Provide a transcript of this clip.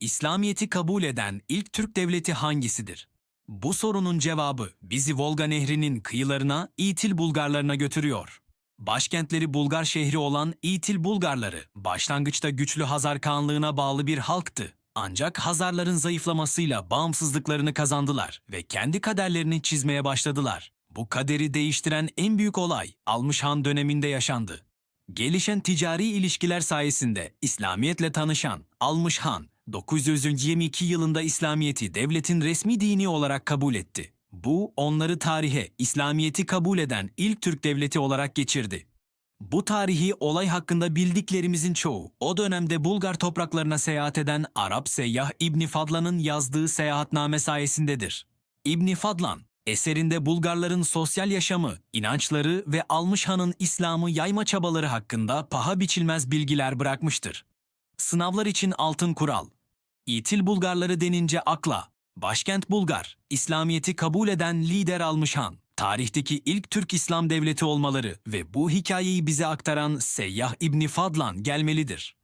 İslamiyet'i kabul eden ilk Türk devleti hangisidir? Bu sorunun cevabı bizi Volga Nehri'nin kıyılarına İtil Bulgarlarına götürüyor. Başkentleri Bulgar şehri olan İtil Bulgarları başlangıçta güçlü Hazar Kağanlığına bağlı bir halktı. Ancak Hazarların zayıflamasıyla bağımsızlıklarını kazandılar ve kendi kaderlerini çizmeye başladılar. Bu kaderi değiştiren en büyük olay Almış Han döneminde yaşandı. Gelişen ticari ilişkiler sayesinde İslamiyetle tanışan Almış Han, 922 yılında İslamiyet'i devletin resmi dini olarak kabul etti. Bu onları tarihe İslamiyet'i kabul eden ilk Türk devleti olarak geçirdi. Bu tarihi olay hakkında bildiklerimizin çoğu o dönemde Bulgar topraklarına seyahat eden Arap seyyah İbni Fadlan'ın yazdığı seyahatname sayesindedir. İbni Fadlan, eserinde Bulgarların sosyal yaşamı, inançları ve Almış Han'ın İslam'ı yayma çabaları hakkında paha biçilmez bilgiler bırakmıştır. Sınavlar için altın kural. İtil Bulgarları denince akla, başkent Bulgar, İslamiyet'i kabul eden lider Almış Han, tarihteki ilk Türk İslam devleti olmaları ve bu hikayeyi bize aktaran Seyyah İbni Fadlan gelmelidir.